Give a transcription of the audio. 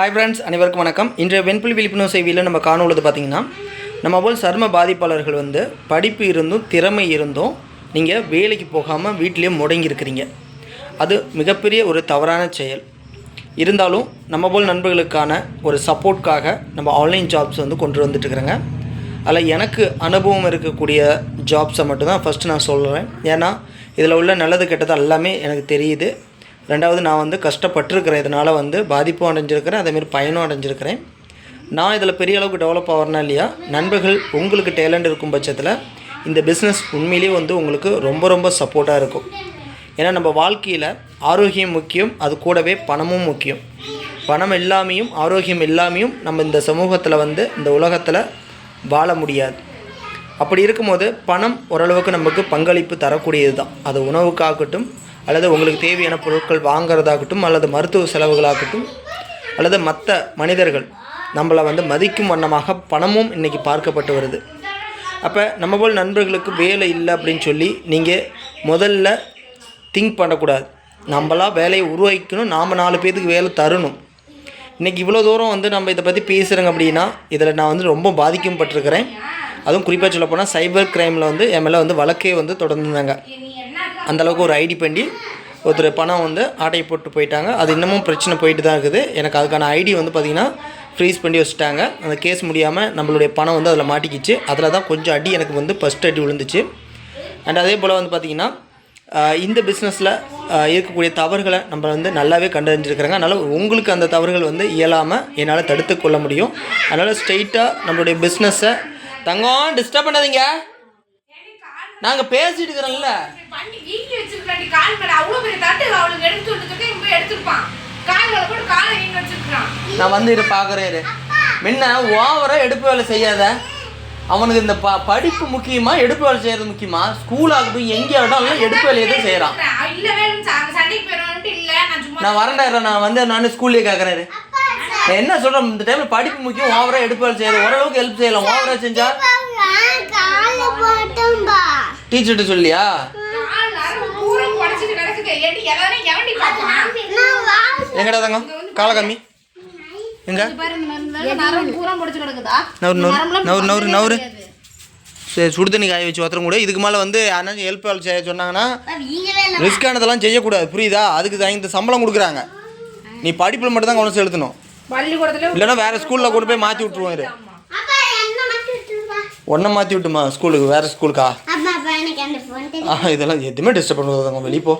Hi friends அனைவருக்கும் வணக்கம். இன்றைய வெண்புல் விழிப்புணர்வு செய்தியில் நம்ம காணுள்ளது பார்த்திங்கன்னா நம்ம போல் சர்ம பாதிப்பாளர்கள் வந்து படிப்பு இருந்தும் திறமை இருந்தும் நீங்கள் வேலைக்கு போகாமல் வீட்டிலேயே முடங்கியிருக்கிறீங்க. அது மிகப்பெரிய ஒரு தவறான செயல். இருந்தாலும் நம்ம போல் நண்பர்களுக்கான ஒரு சப்போர்ட்காக நம்ம ஆன்லைன் ஜாப்ஸ் வந்து கொண்டு வந்துட்டுருக்குறேங்க. அதில் எனக்கு அனுபவம் இருக்கக்கூடிய ஜாப்ஸை மட்டும்தான் ஃபஸ்ட்டு நான் சொல்கிறேன் ஏன்னா இதில் உள்ள நல்லது கெட்டது எல்லாமே எனக்கு தெரியுது. ரெண்டாவது நான் வந்து கஷ்டப்பட்டிருக்கிறேன் இதனால் வந்து பாதிப்பும் அடைஞ்சிருக்கிறேன் அதேமாரி பயனும் அடைஞ்சிருக்கிறேன். நான் இதில் பெரிய அளவுக்கு டெவலப் ஆகிறனா இல்லையா? நண்பர்கள் உங்களுக்கு டேலண்ட் இருக்கும் பட்சத்தில் இந்த பிஸ்னஸ் உண்மையிலேயே வந்து உங்களுக்கு ரொம்ப ரொம்ப சப்போர்ட்டாக இருக்கும். ஏன்னா நம்ம வாழ்க்கையில் ஆரோக்கியம் முக்கியம் அது கூடவே பணமும் முக்கியம். பணம் இல்லாமையும் ஆரோக்கியம் இல்லாமையும் நம்ம இந்த சமூகத்தில் வந்து இந்த உலகத்தில் வாழ முடியாது. அப்படி இருக்கும்போது பணம் ஓரளவுக்கு நமக்கு பங்களிப்பு தரக்கூடியது தான் அது உணவுக்காகட்டும் அல்லது உங்களுக்கு தேவையான பொருட்கள் வாங்குறதாகட்டும் அல்லது மருத்துவ செலவுகளாகட்டும் அல்லது மற்ற மனிதர்கள் நம்மளை வந்து மதிக்கும் வண்ணமாக பணமும் இன்றைக்கி பார்க்கப்பட்டு வருது. அப்போ நம்ம போல் நண்பர்களுக்கு வேலை இல்லை அப்படின்னு சொல்லி நீங்கள் முதல்ல திங்க் பண்ணக்கூடாது. நம்மளாக வேலையை உருவாக்கணும் நாம் நாலு பேர்த்துக்கு வேலை தரணும். இன்றைக்கி இவ்வளோ தூரம் வந்து நம்ம இதை பற்றி பேசுகிறோங்க அப்படின்னா இதில் நான் வந்து ரொம்ப பாதிக்கப்பட்டிருக்கிறேன். அதுவும் குறிப்பாக சொல்லப்போனால் சைபர் கிரைமில் வந்து என் மேலே வந்து வழக்கே வந்து தொடர்ந்துருந்தாங்க. அந்தளவுக்கு ஒரு ஐடி பண்ணி ஒருத்தர் பணம் வந்து ஆட்டையை போட்டு போயிட்டாங்க. அது இன்னமும் பிரச்சனை போயிட்டு தான் இருக்குது. எனக்கு அதுக்கான ஐடி வந்து பார்த்திங்கன்னா ஃப்ரீஸ் பண்ணி வச்சுட்டாங்க. அந்த கேஸ் முடியாமல் நம்மளுடைய பணம் வந்து அதில் மாட்டிக்கிச்சு. அதில் தான் கொஞ்சம் அடி எனக்கு வந்து ஃபஸ்ட் அடி விழுந்துச்சு. அண்ட் அதே போல் வந்து பார்த்திங்கன்னா இந்த பிஸ்னஸில் இருக்கக்கூடிய தவறுகளை நம்ம வந்து நல்லாவே கண்டறிஞ்சிருக்கிறாங்க. அதனால் உங்களுக்கு அந்த தவறுகள் வந்து இயலாமல் என்னால் தடுத்து கொள்ள முடியும். அதனால் ஸ்ட்ரெயிட்டாக நம்மளுடைய பிஸ்னஸை தங்கம் டிஸ்டர்ப் பண்ணாதீங்க. நாங்கள் பேசிட்டு இருக்கிறோம்ல பண்ணி வீட்டுல வச்சிருக்காண்டி கால் மேல. அவ்வளவு பெரிய தட்டு அவளுக்கு எடுத்து விட்டுருக்கு இவன் போய் எடுத்திருப்பான். கால் மேல போட்டு காலை நீங்க வச்சிருக்கான் நான் வந்து இரு பார்க்குறேன் இரு. முன்ன ஓவராக எடுப்பு வேலை செய்யாத. அவனுக்கு இந்த ப படிப்பு முக்கியமா எடுப்பு வேலை செய்யறது முக்கியமா? ஸ்கூல் ஆகட்டும் எங்கே ஆகட்டும் எடுப்பு வேலையை தான் சண்டைக்கு போயிடணும்ட்டு இல்ல நான் சும்மா நான் வந்து நான் ஸ்கூல்லேயே கேட்குறேன் நான் என்ன சொல்கிறேன் இந்த டைமில் படிப்பு முக்கியம் ஓவராக எடுப்பு வேலை செய்யறது ஓரளவுக்கு ஹெல்ப் செய்யலாம். ஓவராக செஞ்சா டீச்சர்கிட்ட சொல்லியா? எங்கடா தங்கம்? காலை கம்மி. எங்க? நவுறு நவுறு நவுறு சரி சுடு தண்ணி காய வச்சு ஒருத்தரும் கூட. இதுக்கு மேலே வந்து யாராச்சும் ஹெல்ப் செய்ய சொன்னாங்கன்னா ரிஸ்கானதெல்லாம் செய்யக்கூடாது. புரியுதா? அதுக்கு தகுந்த சம்பளம் கொடுக்குறாங்க. நீ படிப்பில் மட்டும் தான் கவனம் செலுத்தணும். இல்லைன்னா வேற ஸ்கூலில் கொண்டு போய் மாற்றி விட்ருவோம் ஒன்றை மாற்றி விட்டுமா ஸ்கூலுக்கு வேற ஸ்கூலுக்கா? இதெல்லாம் எதுவுமே டிஸ்டர்ப் பண்ணுறது வெளியே போ.